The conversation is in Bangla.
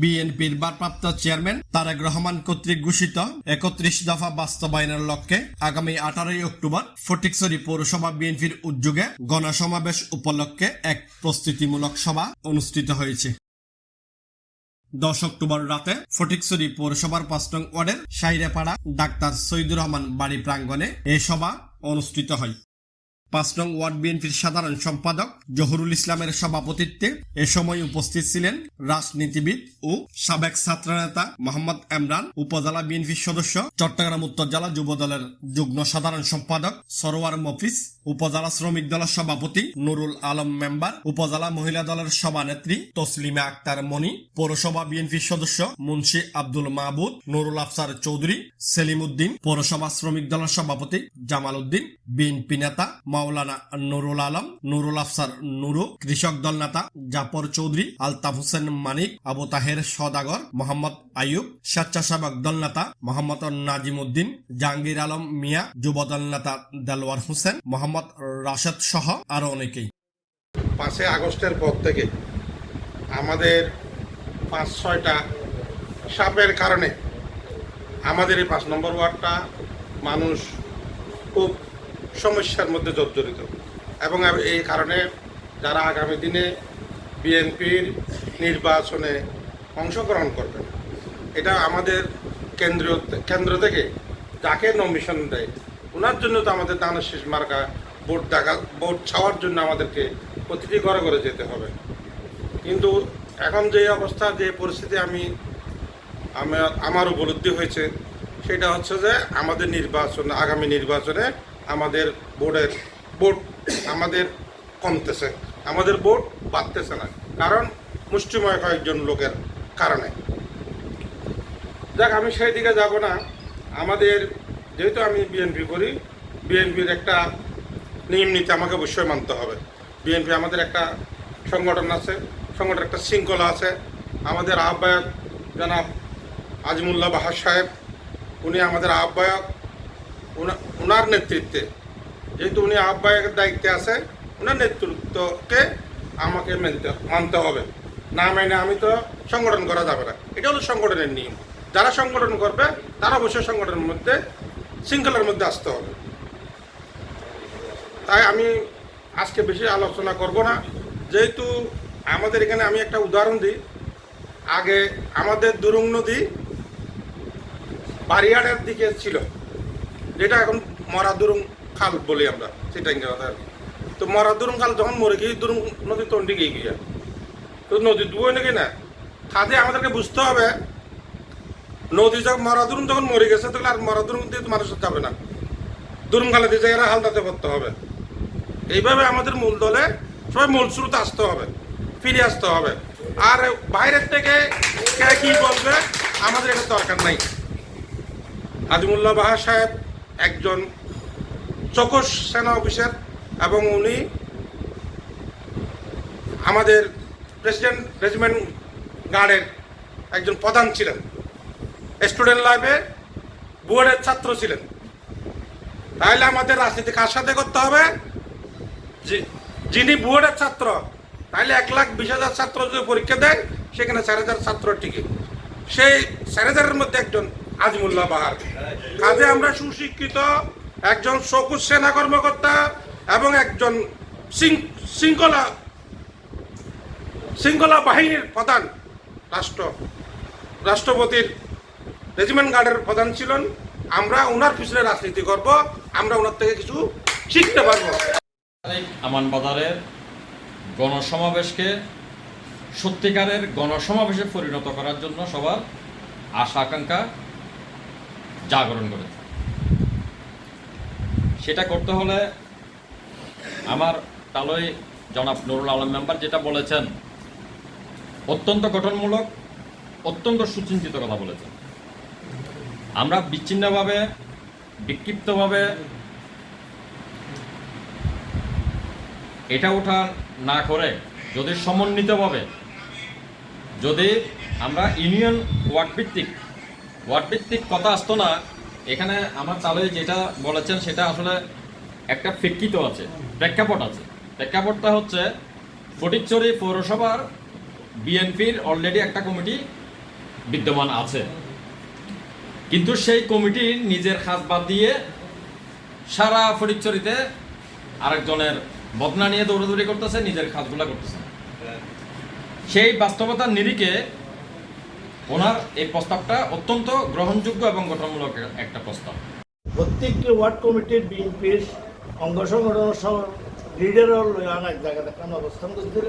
বিএনপির ভারপ্রাপ্ত চেয়ারম্যান তারেক রহমান কর্তৃক ঘোষিত একত্রিশ দফা বাস্তবায়নের লক্ষ্যে আগামী আঠারোই অক্টোবর ফটিকছড়ি পৌরসভা বিএনপির উদ্যোগে গণসমাবেশ উপলক্ষে এক প্রস্তুতিমূলক সভা অনুষ্ঠিত হয়েছে। দশ অক্টোবর রাতে ফটিকছড়ি পৌরসভার পাঁচ নং ওয়ার্ডের সাইরেপাড়া ডাক্তার সৈদুর রহমান বাড়ি প্রাঙ্গণে এ সভা অনুষ্ঠিত হয়। পাঁচ নং ওয়ার্ড বিএনপির সাধারণ সম্পাদক জহুরুল ইসলামের সভাপতিত্বে এ সময় উপস্থিত ছিলেন রাজনীতিবিদ ও সাবেক ছাত্রনেতা মোহাম্মদ ইমরান, উপজেলা বিএনপির সদস্য চট্টগ্রাম উত্তর জেলা যুব দলের যুগ্ম সাধারণ সম্পাদক সরোয়ার মফিজ, উপজেলা শ্রমিক দলের সভাপতি নুরুল আলম মেম্বার, উপজেলা মহিলা দলের সভানেত্রী তসলিমা আক্তার মনি, পৌরসভা বিএনপির সদস্য মুন্সি আব্দুল মাহবুদ নুরুল আফসার চৌধুরী, সেলিম উদ্দিন, পৌরসভা শ্রমিক দলের সভাপতি জামাল উদ্দিন, বিএনপি নেতা মাওলানা নুরুল আলম, নুরুল আফসার নুরু, কৃষক দল নেতা জাফর চৌধুরী, আলতাফ হোসেন মানিক, আবু তাহের সদাগর মোহাম্মদ আইয়ুব, স্বেচ্ছাসেবক দল নেতা মোহাম্মদ নাজিম উদ্দিন জাহাঙ্গীর আলম মিয়া, যুব দল নেতা দেলোয়ার হোসেন, মোহাম্মদ রাশেদ সহ আরও অনেকেই। পাঁচই আগস্টের পর থেকে আমাদের পাঁচ, ছয়টা সাপের কারণে আমাদের এই পাঁচ নম্বর ওয়ার্ডটা মানুষ খুব সমস্যার মধ্যে জর্জরিত। এবং এই কারণে যারা আগামী দিনে বিএনপির নির্বাচনে অংশগ্রহণ করবেন, এটা আমাদের কেন্দ্রীয় কেন্দ্র থেকে যাকে নমিশন দেয় ওনার জন্য তো আমাদের দানের শেষ মার্কা, ভোট দেখা, ভোট ছাওয়ার জন্য আমাদেরকে প্রতিটি ঘরে ঘরে যেতে হবে। কিন্তু এখন যে অবস্থা, যে পরিস্থিতি আমি, আমার উপলব্ধি হয়েছে, সেটা হচ্ছে যে আমাদের নির্বাচন, আগামী নির্বাচনে আমাদের বোর্ডের বোর্ড আমাদের কমতেছে। আমাদের বোর্ড বাড়তেছে না, কারণ মুষ্টিময় কয়েকজন লোকের কারণে। যাক আমি সেই দিকে যাব না। আমাদের, যেহেতু আমি বিএনপি করি, বিএনপির একটা নিয়ম নীতি আমাকে অবশ্যই মানতে হবে। বিএনপি আমাদের একটা সংগঠন আছে, সংগঠনের একটা শৃঙ্খলা আছে। আমাদের আহ্বায়ক জনাব আজমুল্লাহ বাহার সাহেব, উনি আমাদের আহ্বায়ক। ওনার নেতৃত্বে। যেহেতু উনি আহ্বায়কের দায়িত্বে আছে ওনার নেতৃত্বকে আমাকে মেনতে, মানতে হবে। না মেনে আমি তো সংগঠন করা যাবে না। এটা হলো সংগঠনের নিয়ম। যারা সংগঠন করবে, তারা অবশ্যই সংগঠনের মধ্যে, শৃঙ্খলার মধ্যে আসতে হবে। তাই আমি আজকে বেশি আলোচনা করব না। যেহেতু আমাদের এখানে আমি একটা উদাহরণ দিই। আগে আমাদের দুরুং নদী বারিয়াড়ের দিকে ছিল। যেটা এখন মরা দুরুং খাল বলি আমরা, সেটা কথা। তো মরা দুরুং খাল যখন মরে গিয়ে দুরুং নদী তন্ডি গিয়ে গিয়া। তো নদী ডুবে নাকি না? খাদে আমাদেরকে বুঝতে হবে, নদী যখন মরা দুরুং যখন মরে গেছে, তাহলে আর মরা দুরুং দিয়ে তো মানুষ যাবে না। দুরুং খালে দিয়ে জায়গায় হালদাতে করতে হবে। এইভাবে আমাদের মূল দলে সবাই মূল স্রোতে আসতে হবে, ফিরে আসতে হবে। আর বাইরের থেকে কে কি বলবে, আমাদের এটা দরকার নাই। আজিমুল্লাহ বাহা সাহেব একজন চকস সেনা অফিসার এবং উনি আমাদের প্রেসিডেন্ট রেজিমেন্ট গার্ডের একজন প্রধান ছিলেন। স্টুডেন্ট লাইফে বোর্ডের ছাত্র ছিলেন। তাহলে আমাদের রাজনীতি কার সাথে করতে হবে? যিনি বোর্ডের ছাত্র তাহলে এক লাখ বিশ হাজার ছাত্র যদি পরীক্ষা দেয়, সেখানে চার হাজার ছাত্র টিকে। সেই চার হাজারের মধ্যে একজন আজমুল্লাহ বাহার। কাজে আমরা সুশিক্ষিত, একজন সকুশ সেনা কর্মকর্তা এবং একজন শৃঙ্খলা শৃঙ্খলা বাহিনীর প্রধান রাষ্ট্র, রাষ্ট্রপতির রেজিমেন্ট গার্ডের প্রধান ছিলেন। আমরা ওনার পিছনে রাজনীতি করব, আমরা ওনার থেকে কিছু শিখতে পারব। আমান বাজারের গণসমাবেশকে সত্যিকারের গণসমাবেশে পরিণত করার জন্য সবার আশা আকাঙ্ক্ষা জাগরণ করেছে সেটা করতে হলে আমার তালয় জনাব নুরুল আলম মেম্বার যেটা বলেছেন, অত্যন্ত গঠনমূলক, অত্যন্ত সুচিন্তিত কথা বলেছেন। আমরা বিচ্ছিন্নভাবে, বিক্ষিপ্তভাবে এটা ওঠা না করে যদি সমন্বিতভাবে, যদি আমরা ইউনিয়ন ওয়ার্ড ভিত্তিক ওয়ার্ড ভিত্তিক কথা আসতো না, এখানে আমার তাহলে যেটা বলেছেন সেটা আসলে একটা প্রেক্ষিত আছে, প্রেক্ষাপট আছে। প্রেক্ষাপটটা হচ্ছে, ফটিকচুরি পৌরসভার বিএনপির অলরেডি একটা কমিটি বিদ্যমান আছে। কিন্তু সেই কমিটি নিজের খাস বাদ দিয়ে সারা ফটিকচুরিতে আরেকজনের বদনা নিয়ে দৌড়াদৌড়ি করতেছে, নিজের কাজগুলা করতেছে। সেই বাস্তবতার নিরিখে ওনার এই প্রস্তাবটা অত্যন্ত গ্রহণযোগ্য এবং গঠনমূলক একটা প্রস্তাব। প্রত্যেকটি ওয়ার্ড কমিটির বিএনপির অঙ্গ সংগঠন সহ লিডারও লইয়া এক দেখানো অবস্থান করছিল